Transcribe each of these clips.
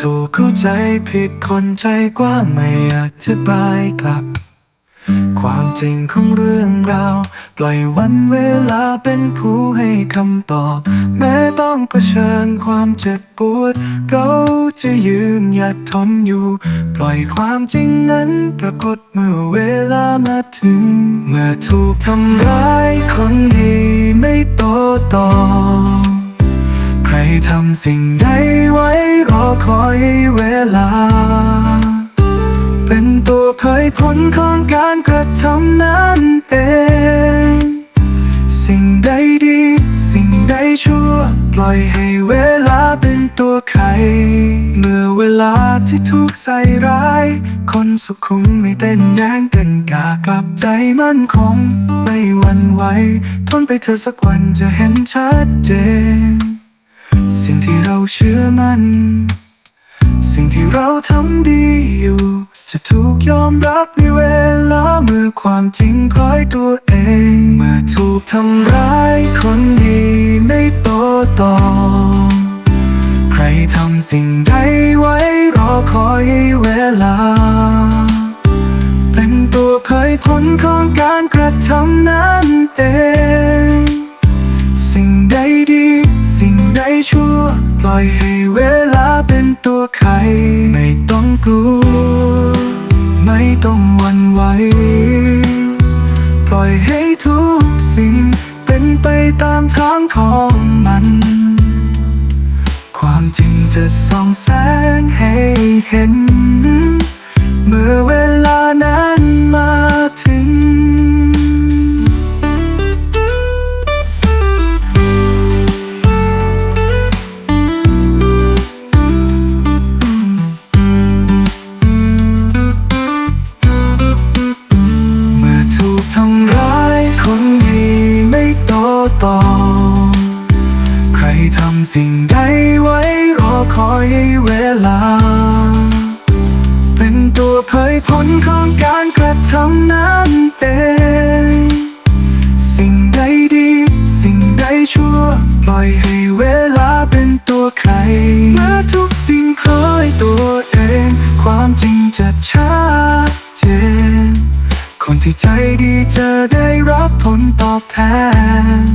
ถูกเข้าใจผิดคนใจกว้างไม่อธิบายกลับ ความจริงของเรื่องราวปล่อยวันเวลาเป็นผู้ให้คำตอบ แม้ต้องเผชิญความเจ็บปวด เราจะยืนหยัดทนอยู่ ปล่อยความจริงนั้นปรากฏเมื่อเวลามาถึง เมื่อถูกทำร้ายคนดีไม่โตตอบ ทำสิ่งใดไว้รอคอยเวลา เป็นตัวเผยผลของการกระทำนั้นเอง สิ่งใดดี สิ่งใดชั่ว ปล่อยให้เวลาเป็นตัวไข เมื่อเวลาที่ถูกใส่ร้าย คนสุขุมไม่เต้นแย้งเต้นกากลับใจมั่นคงไม่หวั่นไหวทนไปเธอสักวันจะเห็นชัดเจน สิ่งที่เราเชื่อมันสิ่งที่เราทำดีอยู่ จะถูกยอมรับในเวลาเมื่อความจริงพลอยตัวเอง เมื่อถูกทำร้ายคนดีไม่โตตอใครทำสิ่งใดไว้รอคอยเวลา เป็นตัวเผยผลของการกระทำนั้น ปล่อยให้เวลาเป็นตัวไขไม่ต้องกลัว ไม่ต้องหวั่นไหว ปล่อยให้ทุกสิ่งเป็นไปตามทางของมัน ความจริงจะส่องแสงให้เห็น เมื่อเว ตตอใครทำสิ่งใดไว้รอคอยให้เวลา เป็นตัวเผยผลของการกระทำนั้นเอง สิ่งใดดี สิ่งใดชั่ว ปล่อยให้เวลาเป็นตัวไขเมื่อทุกสิ่งคอยตัวเอง ความจริงจะชัดเจนคนที่ใจดีจะได้รับผลตอบแทน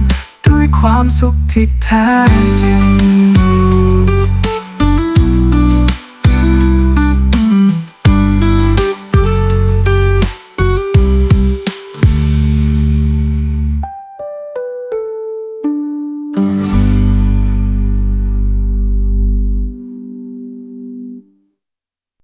ความสุขที่แท้จริง